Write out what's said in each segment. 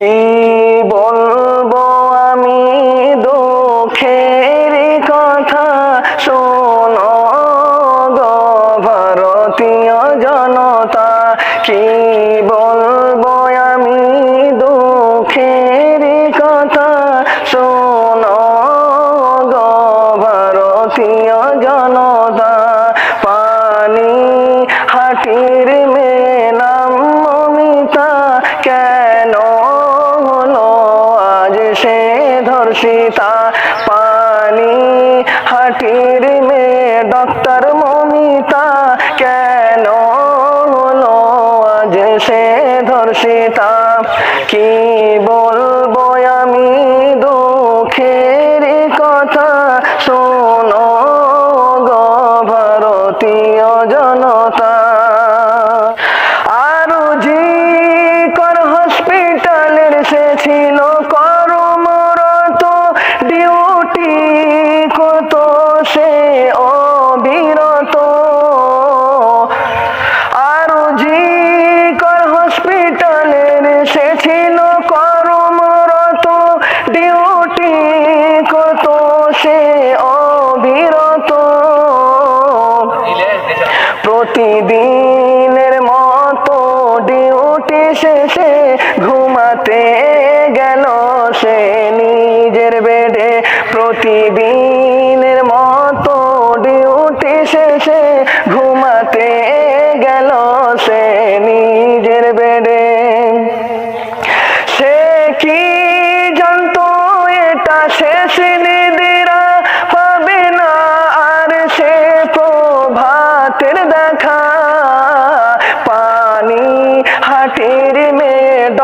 কি হাটির মেয়ে ডক্টর মমিতা কেন হলো আজ সে ধর্ষিতা? কি বলব দিন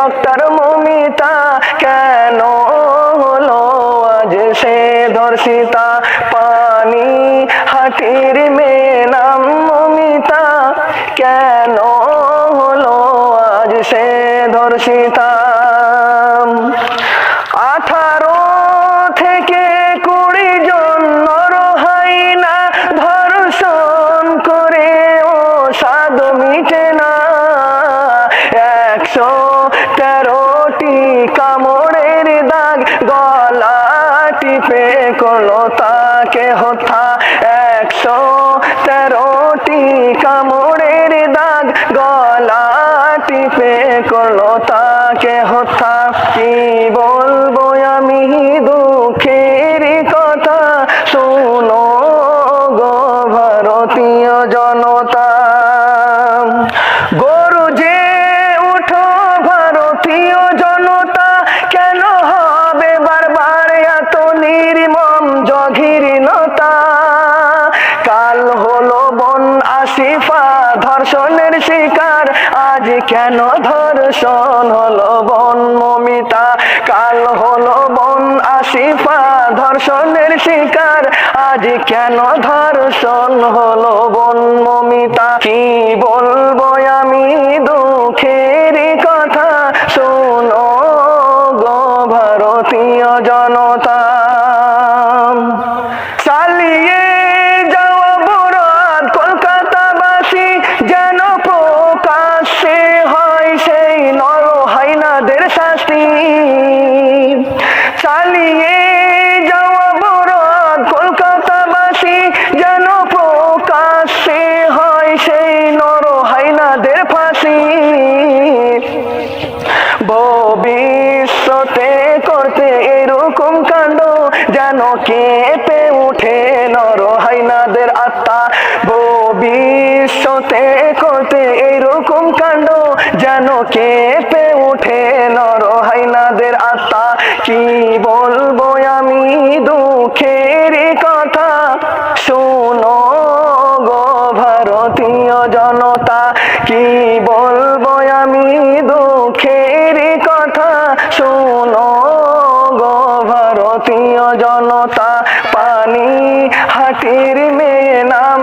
ডক্টর মমিতা কেন হলো আজ সে ধর্ষিতা পানি হাটির মেয়ে নাম মমিতা কেন হলো আজ সে ধর্ষিতা করল তাকে হত্যা একশো তেরোটি কামড়ের দাগ গলা টিপে করল তাকে হত্যা? কি বলব আমি? দুঃখের কথা শোনো গো ভারতীয় জনতা। গরু যে উঠো ভারতীয় জনতা হলো বন আসিফা, ধর্ষণের শিকার। আজ কেন ধর্ষণ হলো বন মমিতা? কাল হলো বন আসিফা, ধর্ষণের শিকার। আজ কেন ধর্ষণ হলো বন মমিতা? কি বলব করতে এরকম কাণ্ড, যেন কেঁপে উঠে নর হাইনাদের আত্মা। কি বলব আমি দুঃখের কথা? শোনো গো ভারতীয় জনতা, কি বলব আমি দুঃখের কথা? শোনো গো ভারতীয় জনতা, পানি হাটির মেয়ে নাম